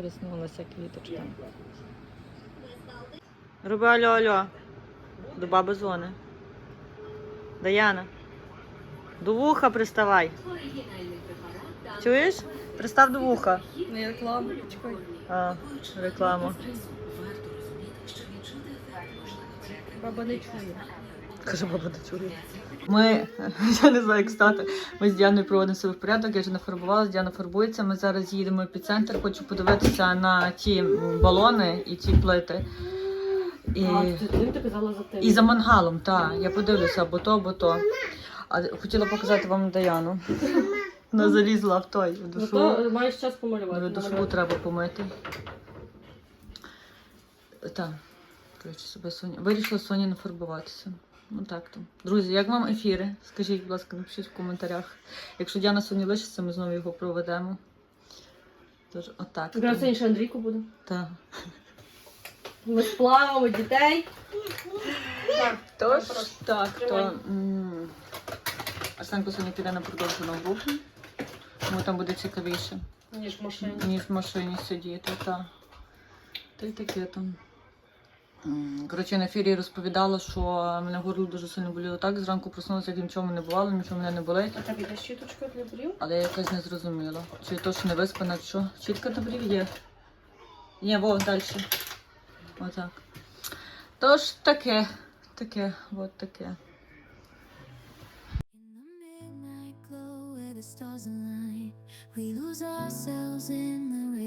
приснулася квіточка. Роби алло, алло. До баби дзвони. Даяна. До вуха приставай. Чуєш? Пристав до вуха. Не реклама, чекай. А, реклама. Баба не чує. Каже, баба чує. Ми, я не знаю, як стати. Ми з Діаною проводимо себе в порядок, я вже нафарбувалася, Діана фарбується. Ми зараз їдемо в епіцентр, хочу подивитися на ті балони і ті плити. І, ти казала за і за мангалом, так. Я подивлюся, або то, або то. А хотіла показати вам Даяну. Вона залізла в той в Ну душу. то маєш час помалювати. Дошку треба помити. Так. Коротше, себе Соня. Вирішила Соня не фарбуватися. Ну так то. Друзі, як вам ефіри? Скажіть, будь ласка, напишіть в коментарях. Якщо Діана сьогодні лишиться, ми знову його проведемо. Тож, отак. Якраз сьогодні ще Андрійко буде. Так. Ми сплавимо дітей. Так, Тож, так, тримай. то м, Арсенко сьогодні піде на продовжену групу. Тому там буде цікавіше. ніж в машині. ніж в машині сидіти, та. Та й таке там. Коротше, на ефірі розповідала, що мене горло дуже сильно боліло так. Зранку проснулася, як нічого не бувало, нічого мене не болить. А тобі десь щіточку для брів? Але я якось не зрозуміла. Чи то, що не виспана, чи що. Чітко добрів є. Ні, во, далі. Отак. Тож таке, таке, от таке. We lose ourselves in the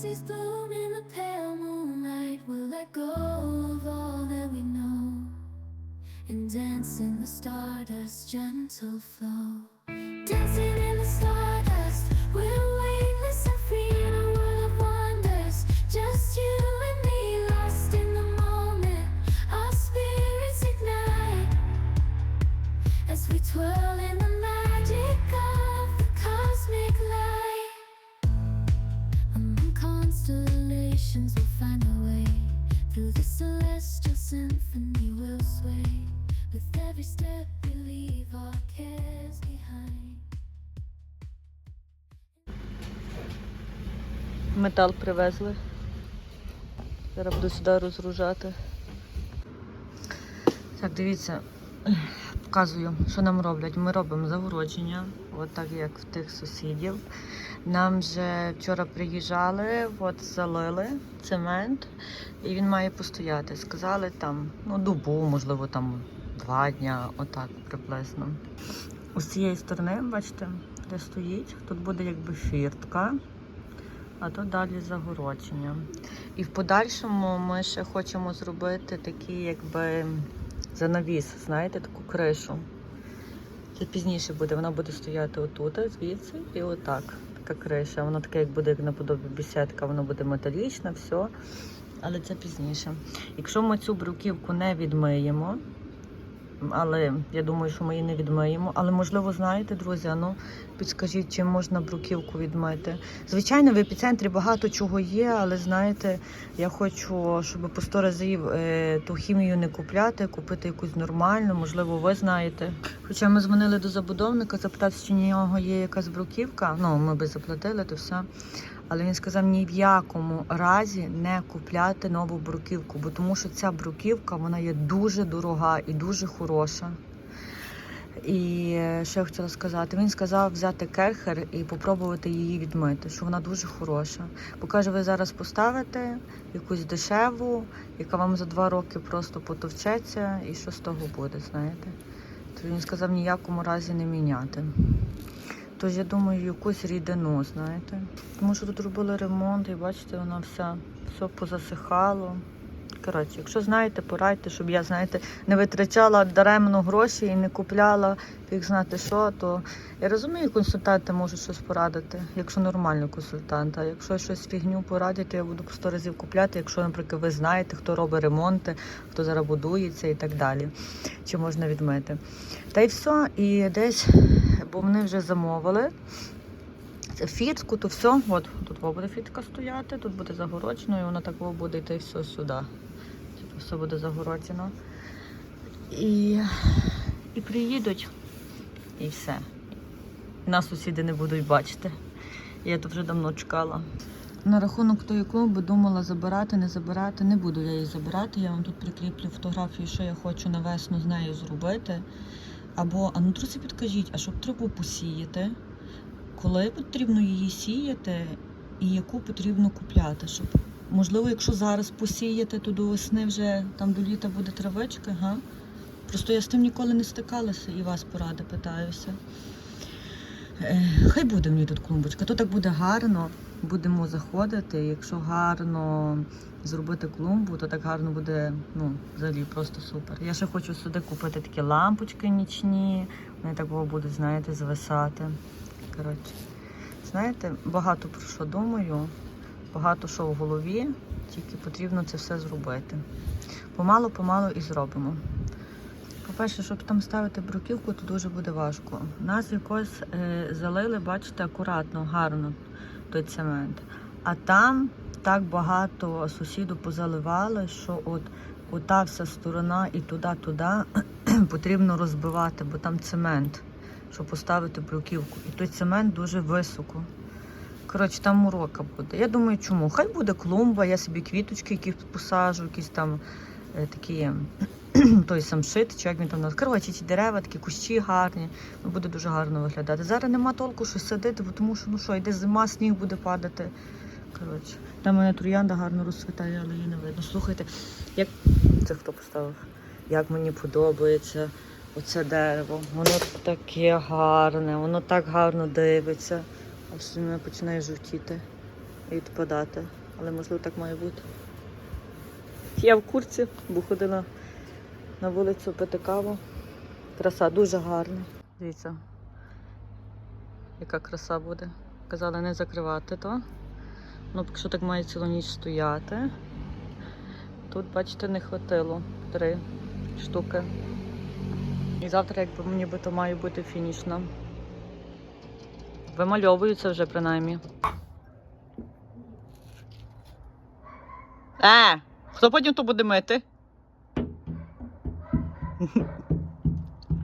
This blooming Метал привезли. Зараз буду сюди розгружати. Так, дивіться, показую, що нам роблять. Ми робимо загородження, от так як в тих сусідів. Нам вже вчора приїжджали, от залили цемент, і він має постояти. Сказали там, ну, добу, можливо, там два дня, отак приблизно. З цієї сторони, бачите, де стоїть, тут буде якби фіртка а то далі загородження. І в подальшому ми ще хочемо зробити такий, якби занавіс, знаєте, таку кришу. Це пізніше буде, вона буде стояти отут, звідси, і отак. Така криша. Воно таке, як буде як наподобі бісідка, воно буде металічне, все. Але це пізніше. Якщо ми цю бруківку не відмиємо, але я думаю, що ми її не відмиємо. Але можливо, знаєте, друзі, ну підскажіть, чим можна бруківку відмити. Звичайно, в епіцентрі багато чого є, але знаєте, я хочу, щоб по 100 разів е, ту хімію не купляти, купити якусь нормальну, можливо, ви знаєте. Хоча ми дзвонили до забудовника, запитався, чи нього є якась бруківка. Ну, ми би заплатили, то все. Але він сказав ні в якому разі не купляти нову бруківку, бо тому що ця бруківка вона є дуже дорога і дуже хороша. І е, що я хотіла сказати, він сказав взяти керхер і попробувати її відмити, що вона дуже хороша. Бо каже, ви зараз поставите якусь дешеву, яка вам за два роки просто потовчеться, і що з того буде, знаєте? То він сказав ніякому разі не міняти. Тож я думаю, якусь рідину, знаєте. Тому що тут робили ремонт, і бачите, вона вся все позасихало. Коротше, якщо знаєте, порадьте, щоб я, знаєте, не витрачала даремно гроші і не купляла як знати що, то я розумію, консультанти можуть щось порадити, якщо нормальний консультант. А якщо щось фігню порадять, то я буду по сто разів купляти, якщо, наприклад, ви знаєте, хто робить ремонти, хто зараз будується і так далі. Чи можна відмити. Та й все, і десь, бо вони вже замовили. Це фітку, то все. От тут буде фітка стояти, тут буде загороджено, і воно так буде йти все сюди. Типу, все буде загороджено. І, і приїдуть, і все. Нас сусіди не будуть бачити. Я тут вже давно чекала. На рахунок тої клумби думала забирати, не забирати. Не буду я її забирати. Я вам тут прикріплю фотографію, що я хочу на весну з нею зробити. Або, а ну друзі, підкажіть, а щоб траву посіяти, коли потрібно її сіяти і яку потрібно купляти, щоб можливо, якщо зараз посіяти, то до весни вже там до літа буде травичка, га? Просто я з тим ніколи не стикалася і вас поради питаюся. Е, Хай буде мені тут клумбочка, то так буде гарно. Будемо заходити. Якщо гарно зробити клумбу, то так гарно буде, ну, взагалі просто супер. Я ще хочу сюди купити такі лампочки нічні. Вони так будуть, знаєте, звисати. Коротше, знаєте, багато про що думаю, багато що в голові, тільки потрібно це все зробити. Помалу-помалу і зробимо. По-перше, щоб там ставити бруківку, то дуже буде важко. Нас якось е, залили, бачите, акуратно, гарно той цемент. А там так багато сусіду позаливали, що от ота вся сторона і туди-туди потрібно розбивати, бо там цемент, щоб поставити бруківку. І той цемент дуже високо. Коротше, там урока буде. Я думаю, чому? Хай буде клумба, я собі квіточки які посажу, якісь там е, такі той самшит, чи як він там називається. Коротше, ці дерева, такі кущі гарні. Ну, буде дуже гарно виглядати. Зараз нема толку щось садити, бо тому що ну що, йде зима, сніг буде падати. Коротше, там мене троянда гарно розцвітає, але її не видно. Слухайте, як це хто поставив? Як мені подобається оце дерево. Воно таке гарне, воно так гарно дивиться. Все мене починає жовтіти і відпадати. Але можливо так має бути. Я в курці, бо ходила на вулицю пити каву. Краса дуже гарна. Дивіться, яка краса буде. Казали не закривати то. Ну, якщо так має цілу ніч стояти. Тут, бачите, не хватило три штуки. І завтра, якби то має бути фінішна. Вимальовуються вже принаймні. Е, хто потім то буде мити?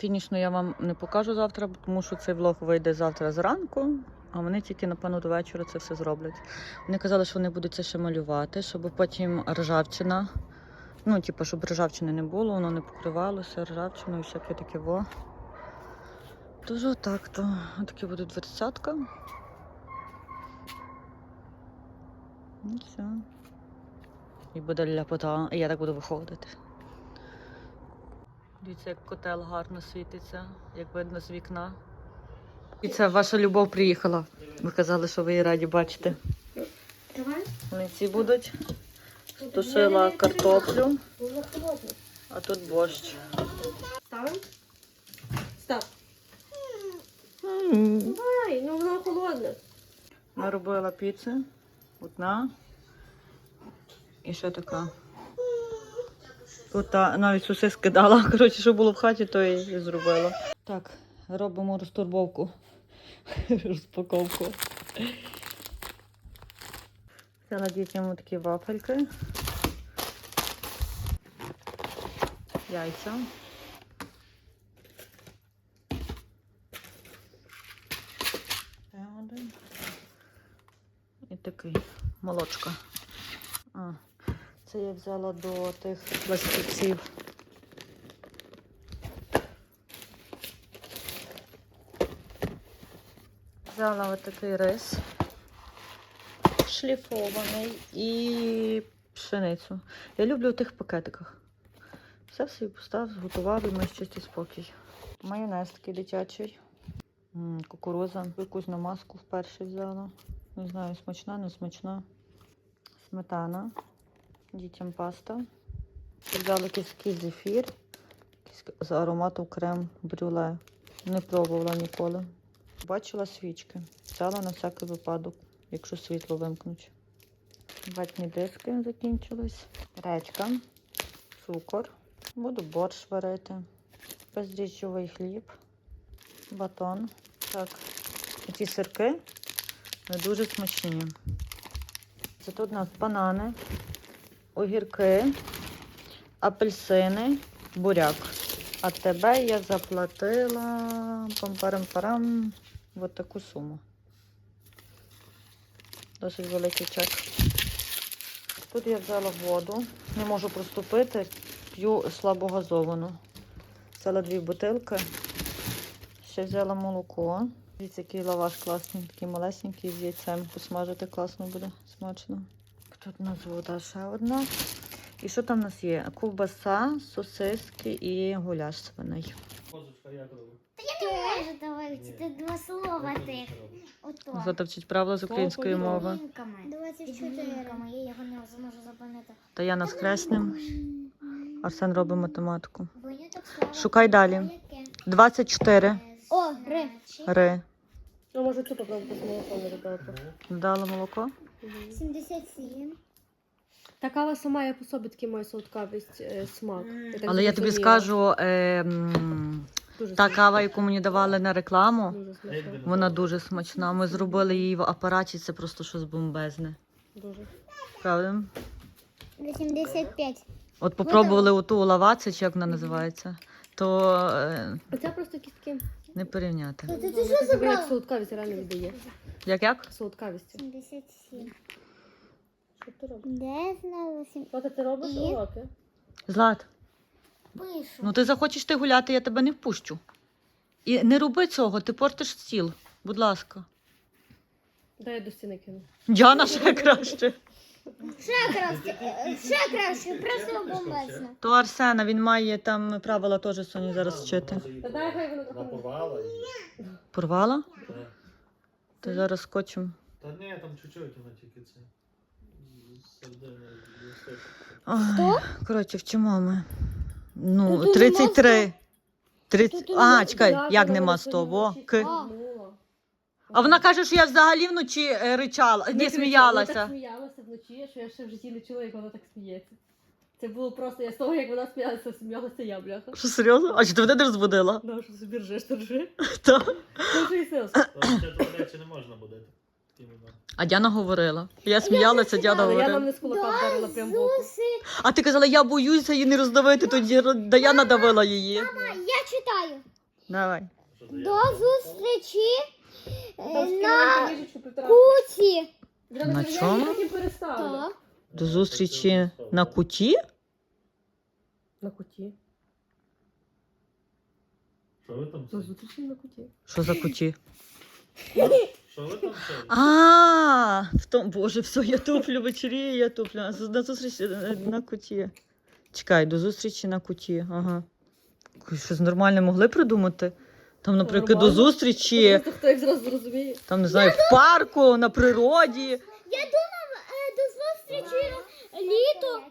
Фінішну я вам не покажу завтра, тому що цей влог вийде завтра зранку, а вони тільки, напевно, до вечора це все зроблять. Вони казали, що вони будуть це ще малювати, щоб потім ржавчина. Ну, типу, щоб ржавчини не було, воно не покривалося ржавчиною, всяке таке во. Тож отак то. Отакі буде дверцятка. І все. І буде ляпота. І я так буду виходити. Дивіться, як котел гарно світиться, як видно з вікна. І це ваша любов приїхала. Ви казали, що ви її раді бачите. Вони будуть. Тушила картоплю, а тут борщ. Ставимо? Став. Давай, ну воно холодне. Наробила піци. Одна. І ще така. Тут навіть сосиски дала. Коротше, що було в хаті, то і зробила. Так, робимо розтурбовку. Розпаковку. Взяла дітям такі вафельки. Яйця. І такий молочка. А, це я взяла до тих пластівців. Взяла отакий рис шліфований і пшеницю. Я люблю в тих пакетиках. Все собі поставив, зготував і маєш чистий спокій. Майонез такий дитячий. Кукуруза. Якусь намазку вперше взяла. Не знаю, смачна, не смачна. Сметана. Дітям паста. Взяла якийсь зефір. З ароматом крем брюле. Не пробувала ніколи. Бачила свічки. Взяла на всякий випадок, якщо світло вимкнуть. Ватні диски закінчились. Речка, цукор. Буду борщ варити. Бездріжджовий хліб, батон. Так, ці сирки не дуже смачні. Це тут у нас банани, огірки, апельсини, буряк. А тебе я заплатила пам-парам-парам от таку суму. Досить великий чек. Тут я взяла воду, не можу проступити, п'ю слабогазовану. Взяла дві бутилки. Ще взяла молоко. Дивіться, який лаваш класний, такий малесенький з яйцем. Посмажити класно буде, смачно. Тут у нас вода ще одна. І що там у нас є? Ковбаса, сосиски і гуляш свиний. Козочка як ти два слова тих. Ото. Зато вчить правила з української мови. Підмінками. 24. Підмінками. Я його не зможу запам'ятати. Таяна з хресним. Арсен робить математику. Шукай далі. Яке? 24 О, ри. ри. Ну, може цю попробувати з молоком не додати. Додала молоко. 77. Та кава сама я по собі такий має солодкавість, е, смак. так Але я тобі зрозуміла. скажу, е, м, Дуже та смачно. кава, яку мені давали на рекламу, Дуже смачно. вона дуже смачна. Ми зробили її в апараті, це просто щось бомбезне. Дуже. Правда? 85. От попробували оту лаваци, чи як вона називається, то е, Оце просто якісь такі. не порівняти. Ти, ти Ну, що як забрала? солодкавість реально віддає. Як як? Солодкавість. 77. Що ти робиш? Де знала? сім- Злата, ти робиш І? уроки? Злат, Пишу. ну ти захочеш ти гуляти, я тебе не впущу. І не роби цього, ти портиш стіл. Будь ласка. Дай я до стіни кину. Діана ще краще. Ще краще, е, ще краще, просто бомбезно. То Арсена, він має там правила теж Соні зараз вчити. Та дай хай воно Вона порвала. Порвала? Та. Ти зараз скотчем. Та ні, там чуть-чуть вона тільки це. Ой, Коротше, вчимо ми. Ну, Тут нема 33. 30... Тут А, нема- чекай, як нема вночі 100? Во, К. А вона каже, що я взагалі вночі е, ричала, Не не сміялася. Вона так сміялася вночі, що я ще в житті не чула, як вона так сміється. Це було просто, я з того, як вона сміялася, сміялася я, бляха. Що серйозно? А чи ти мене не розбудила? Ну, що собі ржеш, то ржи. Та. Дуже і сил. Та речі не можна буде. Іменно. А Діана говорила. Я сміялася, Діана Але я нам говорила. не з кулака вдарила прям в. Зуси. А ти казала, я боюся її не роздавити, тоді Даяна давила її. Мама, Я читаю. Давай. Що за До я? зустрічі Там е, скинули на книжечку півтора. куці. На я чому? потім. До зустрічі на куті? На куті. Що ви там? Це? зустрічі на куті. Що за куті? Що ви там? це? А, в тому, боже, все, я туплю, вечоріє, я туплю. А До зустрічі е, на куті. Чекай, до зустрічі на куті. Ага. Щось нормальне могли придумати? Там, наприклад, до Нормально. зустрічі, Просто хто як зразу зрозуміє. там, не знаю, в парку, на природі. Я думав е, до зустрічі літо,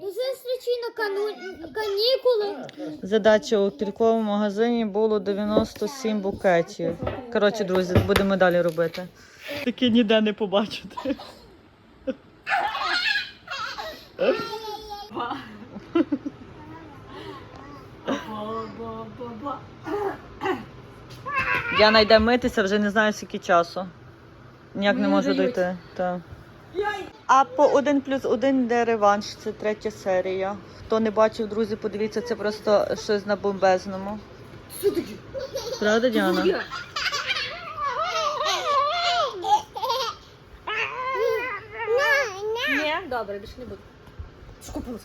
до зустрічі на кану- канікули. Задача у кільковому магазині було 97 букетів. Коротше, друзі, будемо далі робити. Таке ніде не побачите. Діана йде митися, вже не знаю скільки часу. Ніяк не можу дойти. Та. А по 1 плюс 1 де реванш, це третя серія. Хто не бачив, друзі, подивіться, це просто щось на бомбезному. Правда, Діана? Ні, добре, більше не буду. Скупилась.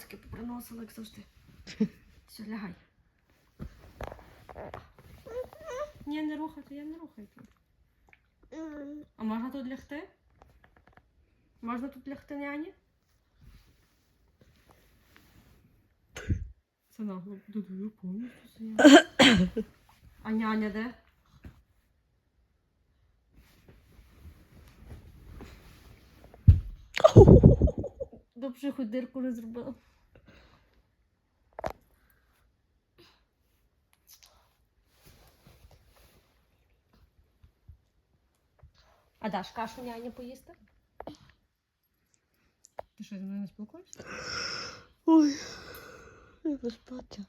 Коцики поприносила, як завжди. Все, лягай. Ні, не рухайте, я не рухайте. А можна тут лягти? Можна тут лягти няні? Це нагло. Я повністю стояла. А няня де? Добре, хоч дирку не зробила. А даш кашу няні поїсти? Ти що, зі мною не спілкуєшся? Ой, я спати.